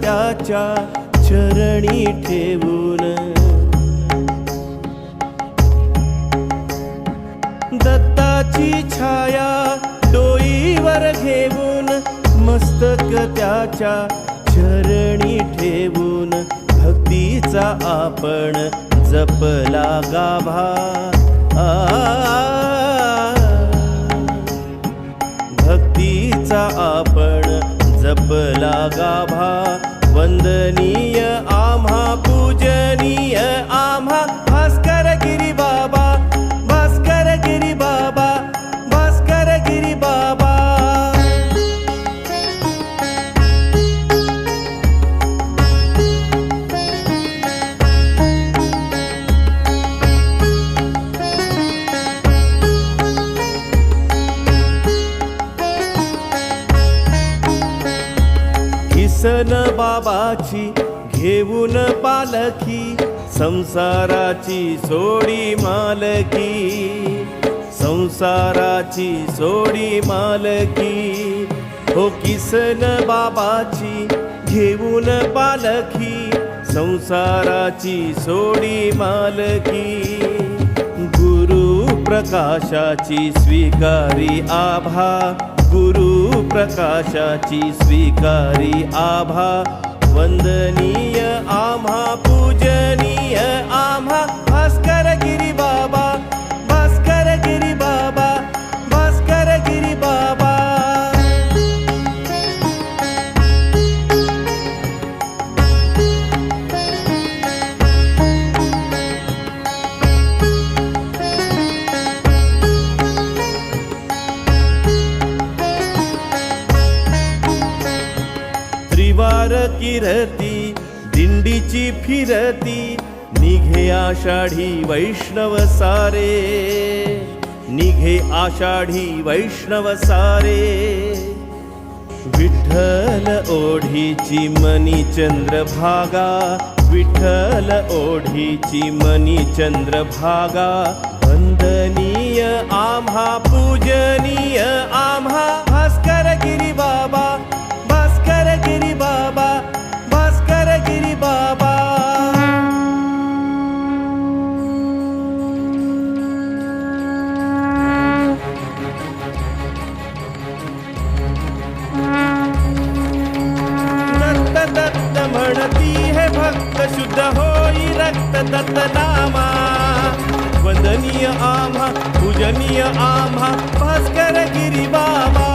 त्याच्या चरणी ठेवून. दत्ताची छाया डोईवर घेऊन मस्तक त्याच्या चरणी ठेवून. भक्तीचा आपण जपला गाभा. वंदनीय आम्हा किसन बाबाची घेऊन पालखी संसाराची सोडी मालकी. संसाराची सोडी मालकी हो किसन बाबाची घेऊन पालखी संसाराची सोडी मालकी. गुरु प्रकाशाची स्वीकारी आभा गुरु प्रकाशाची स्वीकारी आभा वंदनीय आम्हा त्रिवार किरती दिंडीची फिरती निघे आषाढी वैष्णव सारे. निघे आषाढी वैष्णव सारे. विठ्ठल ओढीची मनी चंद्रभागा विठ्ठल ओढीची मनी चंद्रभागा वंदनीय आम्हा पूजन म्हणती हे भक्त शुद्ध होई रक्त तत्तनामा वंदनीय आम्हा पूजनीय आम्हा भास्कर गिरी बाबा।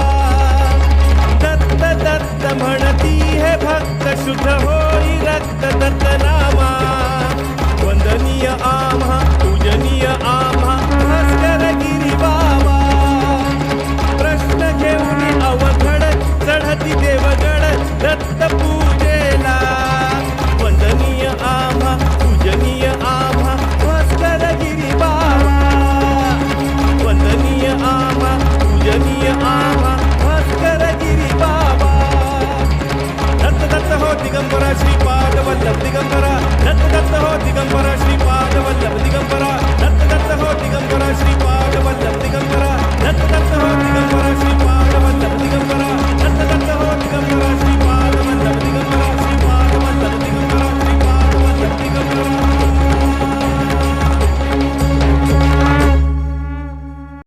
दत्त दत्त म्हणती हे भक्त शुद्ध होई रक्त तत्तनामा वंदनीय आम्हा पूजनीय आम्हा भास्कर गिरी बाबा। प्रश्न घेऊन अवघड चढती देवगड दत्त ದಿಗಂಬರ ಶ್ರೀಪಾದವಲ್ಲ ದಿಗಂಬರ ದತ್ತ ದತ್ತ ಹೋ ದಿಗಂಬರ